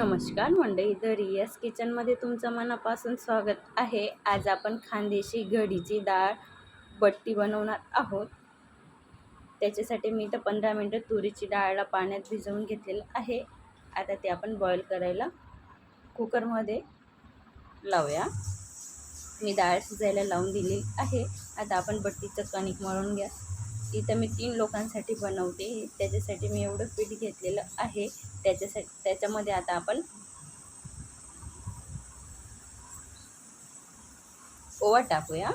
नमस्कार मंडळी द रियास किचनमध्ये तुमचं मनापासून स्वागत आहे. आज आपण खानदेशी घडीची डाळ बट्टी बनवणार आहोत. त्याच्यासाठी मी तर पंधरा मिनटं तुरीची डाळला पाण्यात भिजवून घेतलेलं आहे. आता ते आपण बॉईल करायला कुकरमध्ये लावूया. मी डाळ शिजायला लावून दिली आहे. आता आपण बट्टीचं कणिक मळून घ्या. इथं मी तीन लोकांसाठी बनवते. त्याच्यासाठी मी एवढं पीठ घेतलेलं आहे. त्याच्यासाठी त्याच्यामध्ये आता आपण ओवा टाकूया.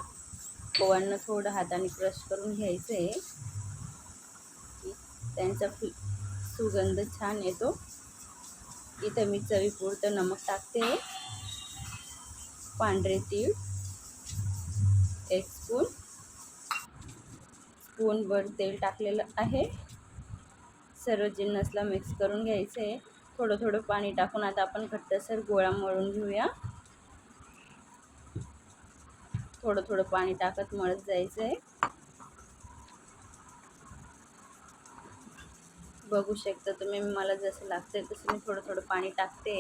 ओवांना थोडं हाताने क्रश करून घ्यायचं आहे त्यांचा फु सुगंध छान येतो. इथं मी चवीपुरतं नमक टाकते. पांढरे तीळ एक स्पून. स्पूनभर तेल टाकलेलं आहे. सर्व जिन्नसला मिक्स करून घ्यायचं. आहे थोडं थोडं पाणी टाकून आता आपण घट्टसर गोळा मळून घेऊया. थोडं थोडं पाणी टाकत मळत जायचं आहे बघू शकता तुम्ही मला जसं लागतंय तसं मी थोडं थोडं पाणी टाकते.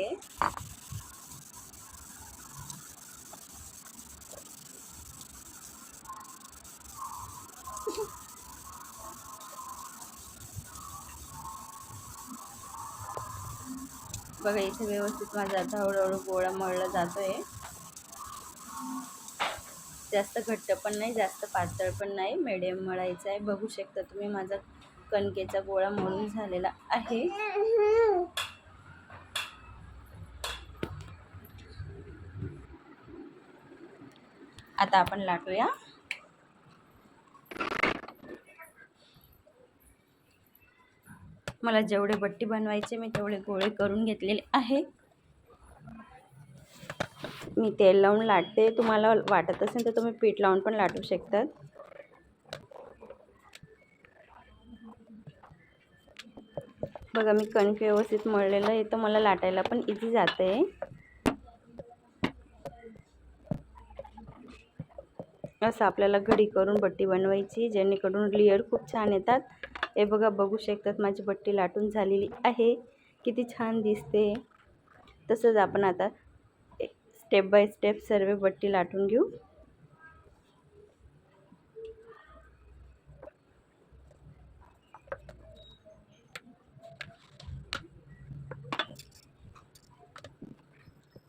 बघा इथे व्यवस्थित माझा आता हळूहळू गोळा मळला जातो आहे जास्त घट्ट पण नाही जास्त पातळ पण नाही मिडियम मळायचं आहे. बघू शकता तुम्ही माझा कणकेचा गोळा मळून झालेला आहे. आता आपण लाटूया. मला जेवढे बट्टी बनवायचे मी तेवढे गोळे करून घेतलेले आहे. मी तेल लावून लाटते. तुम्हाला वाटत असेल तर तुम्ही पीठ लावून पण लाटू शकतात. बघा मी कणिक व्यवस्थित मळलेलं आहे तर मला लाटायला पण इझी जाते. असं आपल्याला घडी करून बट्टी बनवायची जेणेकरून लेअर खूप छान येतात. हे बघा बघू शकतात माझी बट्टी लाटून झालेली आहे. किती छान दिसते. तसंच आपण आता स्टेप बाय स्टेप सर्व बट्टी लाटून घेऊ.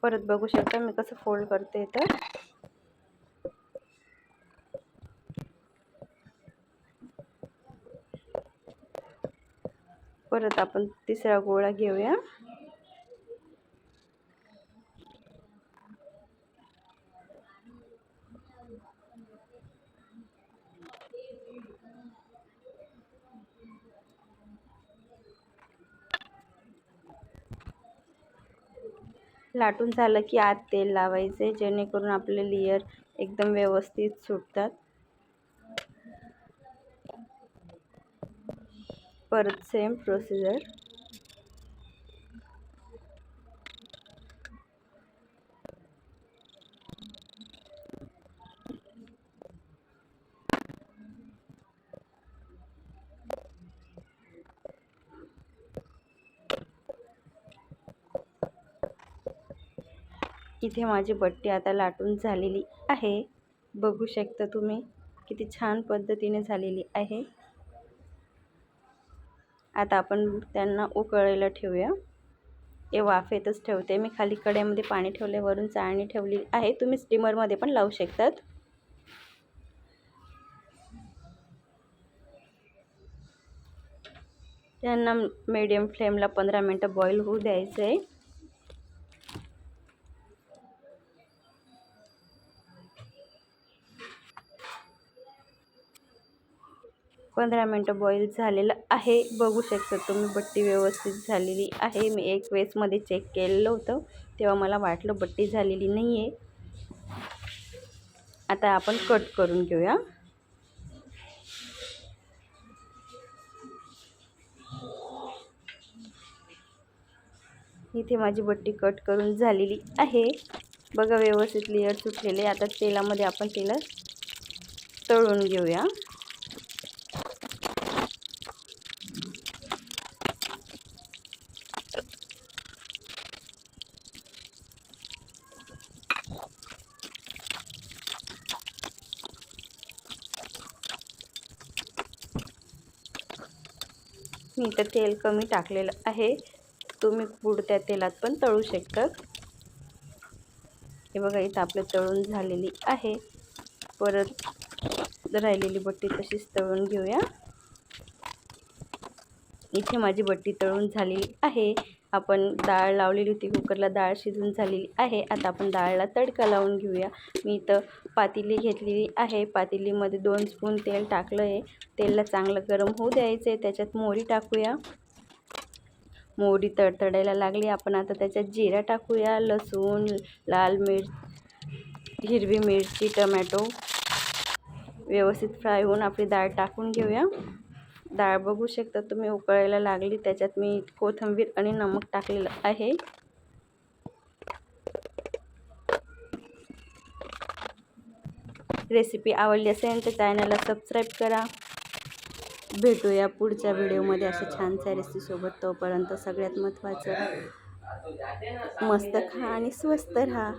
परत बघू शकता मी कसं फोल्ड करते तर परत आपण तिसरा गोळा घेऊया. लाटून झालं की आत तेल लावायचे जेणेकरून आपले लेयर एकदम व्यवस्थित सुटतात. परत सेम प्रोसिजर इथे माझी बट्टी आता लाटून झालेली आहे. बघू शकता तुम्ही किती छान पद्धतीने झालेली आहे. आता आपण त्यांना उकळायला ठेवूया. हे वाफेतच ठेवते. मी खाली कड्यामध्ये पाणी ठेवले वरून चाळणी ठेवली आहे. तुम्ही स्टीमरमध्ये पण लावू शकतात. त्यांना मीडियम फ्लेमला पंधरा मिनटं बॉईल होऊ द्यायचं आहे पंधरा मिनटं बॉईल झालेलं आहे. बघू शकता तुम्ही बट्टी व्यवस्थित झालेली आहे. मी एक वेळेसमध्ये चेक केलेलं होतं तेव्हा मला वाटलं बट्टी झालेली नाही आहे आता आपण कट करून घेऊया. इथे माझी बट्टी कट करून झालेली आहे. बघा व्यवस्थित लेअर सुटलेले आता तेलामध्ये आपण तिला तळून घेऊया. मी तर तेल कमी टाकलेलं आहे. तुम्ही बुडत्या तेलात पण तळू शकतात हे बघा इथं आपलं तळून झालेली आहे. परत राहिलेली बट्टी तशीच तळून घेऊया. इथे माझी बट्टी तळून झालेली आहे. आपण डाळ लावलेली होती कुकरला डाळ शिजून झालेली आहे. आता आपण डाळला तडका लावून घेऊया. मी इथं पातेली घेतलेली आहे. पातेलीमध्ये दोन स्पून तेल टाकलं आहे तेलला चांगलं गरम होऊ द्यायचं आहे त्याच्यात मोहरी टाकूया. मोहरी तडतडायला लागली. आपण आता त्याच्यात जिरा टाकूया. लसूण लाल मिर्च हिरवी मिरची टमॅटो व्यवस्थित फ्राय होऊन आपली डाळ टाकून घेऊया. डाळ बघू शकता तुम्ही उकळायला लागली त्याच्यात मी कोथिंबीर आणि नमक टाकलेलं आहे. रेसिपी आवडली असेल तर चॅनलला सबस्क्राईब करा. भेटूया पुढच्या व्हिडिओमध्ये अशा छानशा रेसिपीसोबत तोपर्यंत सगळ्यात महत्त्वाचं मस्त खा आणि स्वस्त राहा.